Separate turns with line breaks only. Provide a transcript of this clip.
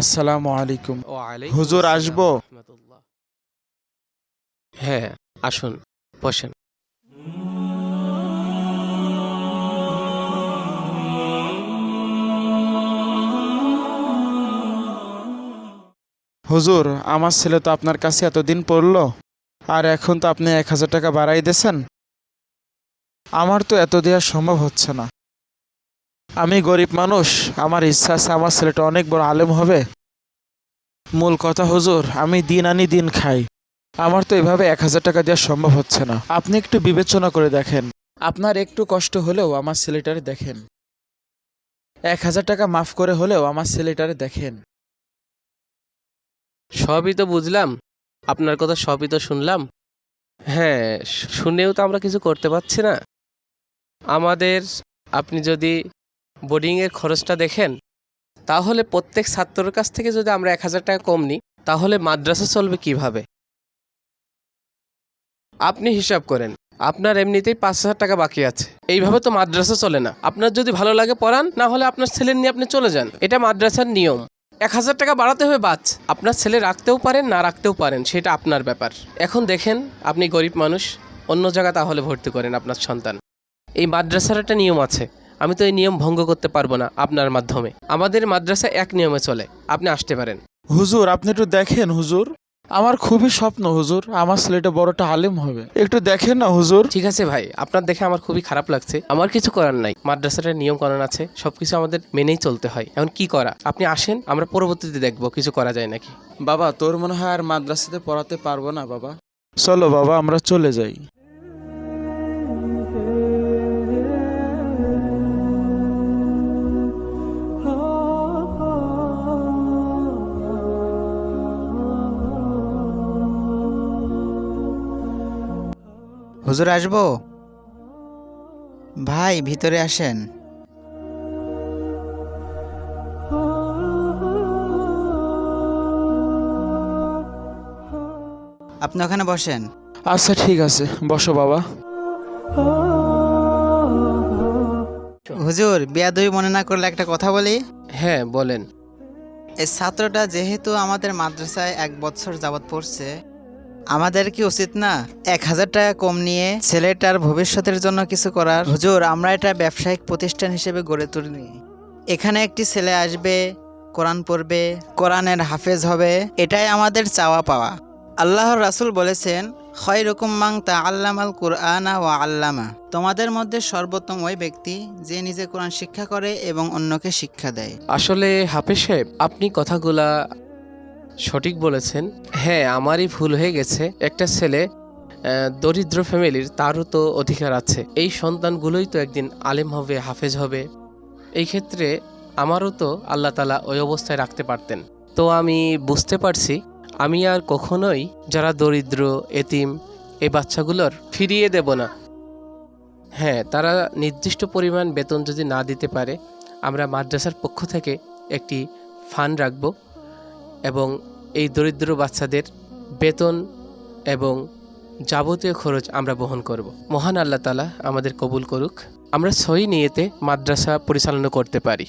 আসসালামু আলাইকুম। হুজুর, আসব?
হ্যাঁ আসুন বসেন।
হুজুর আমার ছেলে তো আপনার কাছে এতদিন পড়ল আর এখন তো আপনি এক হাজার টাকা বাড়াই দিয়েছেন। আমার তো এত দেওয়া সম্ভব হচ্ছে না। আমি গরিব মানুষ, আমার ইচ্ছা আছে আমার ছেলেটা অনেক বড় আলেম হবে। মূল কথা, হুজুর, আমি দিন আনি দিন খাই। আমার তো এভাবে এক হাজার টাকা দেওয়া সম্ভব হচ্ছে না। আপনি একটু বিবেচনা করে দেখেন। আপনার একটু কষ্ট হলেও আমার ছেলেটারে দেখেন। এক হাজার টাকা মাফ করে হলেও আমার ছেলেটারে দেখেন।
সবই তো বুঝলাম। আপনার কথা সবই তো শুনলাম। হ্যাঁ শুনেও তো আমরা কিছু করতে পারছি না। আমাদের, আপনি যদি বোর্ডিংয়ের খরচটা দেখেন, তাহলে প্রত্যেক ছাত্রের কাছ থেকে যদি আমরা এক হাজার টাকা কম নিই, তাহলে মাদ্রাসা চলবে কীভাবে? আপনি হিসাব করেন, আপনার এমনিতেই পাঁচ হাজার টাকা বাকি আছে। এইভাবে তো মাদ্রাসা চলে না। আপনার যদি ভালো লাগে পড়ান, না হলে আপনার ছেলে নিয়ে আপনি চলে যান। এটা মাদ্রাসার নিয়ম। এক হাজার টাকা বাড়াতে হবে বাচ। আপনার ছেলে রাখতেও পারেন, না রাখতেও পারেন, সেটা আপনার ব্যাপার। এখন দেখেন, আপনি গরিব মানুষ, অন্য জায়গা তাহলে ভর্তি করেন আপনার সন্তান। এই মাদ্রাসার একটা নিয়ম আছে। আমি তো এই নিয়ম ভঙ্গ করতে পারব না আপনার মাধ্যমে। আমাদের মাদ্রাসা এক নিয়মে চলে। আপনি আসতে পারেন।
হুজুর আপনি একটু দেখেন হুজুর। আমার খুবই স্বপ্ন হুজুর আমার ছেলেটা বড়টা আলেম হবে। একটু দেখেন না হুজুর।
ঠিক আছে ভাই আপনার দেখে আমার খুবই খারাপ লাগছে। আমার কিছু করার নাই। মাদ্রাসাটার নিয়ম কানুন আছে সবকিছু আমাদের মেনেই চলতে হয়। এখন কি করা? আপনি আসেন আমরা পরবর্তীতে দেখব কিছু করা যায় নাকি।
বাবা তোর মনে হয় আর মাদ্রাসাতে পড়াতে পারব না বাবা? চলো বাবা আমরা চলে যাই।
হুজুর আসব? ভাই ভিতরে আসেন। আপনি ওখানে বসেন।
আচ্ছা ঠিক আছে। বসো বাবা।
হুজুর বিয়াদবি মনে না করলে একটা কথা বলি?
হ্যাঁ বলেন।
এই ছাত্রটা যেহেতু আমাদের মাদ্রাসায় এক বছর যাবৎ পড়ছে আমাদের কি উচিত না এক হাজার টাকা কম নিয়ে ছেলেটার ভবিষ্যতের জন্য কিছু করার? হুজুর, আমরা এটা ব্যবসায়িক প্রতিষ্ঠান হিসেবে গড়ে তুলি এখানে একটি ছেলে আসবে, কোরআন পড়বে, কোরআনের হাফেজ হবে, এটাই আমাদের চাওয়া পাওয়া। আল্লাহর রাসূল বলেছেন হয় রকম মাং তা আল্লামাল কুরআনা ও আল্লামা। তোমাদের মধ্যে সর্বোত্তম ওই ব্যক্তি যে নিজে কোরআন শিক্ষা করে এবং অন্যকে শিক্ষা দেয়।
আসলে হাফেজ সাহেব, আপনি কথাগুলা সঠিক বলেছেন। হ্যাঁ আমারই ভুল হয়ে গেছে। একটা ছেলে দরিদ্র ফ্যামিলির তারও তো অধিকার আছে। এই সন্তানগুলোই তো একদিন আলেম হবে, হাফেজ হবে। এই ক্ষেত্রে আমারও তো আল্লাহ তালা ওই অবস্থায় রাখতে পারতেন। তো আমি বুঝতে পারছি, আমি আর কখনোই যারা দরিদ্র, এতিম, এই বাচ্চাগুলোর ফিরিয়ে দেব না। হ্যাঁ তারা নির্দিষ্ট পরিমাণ বেতন যদি না দিতে পারে, আমরা মাদ্রাসার পক্ষ থেকে একটি ফান্ড রাখব। এবং এই দরিদ্র বাচ্চাদের বেতন এবং যাবতীয় খরচ আমরা বহন করব। মহান আল্লাহ তালা আমাদের কবুল করুক। আমরা সই নিয়েতে মাদ্রাসা পরিচালনা করতে পারি।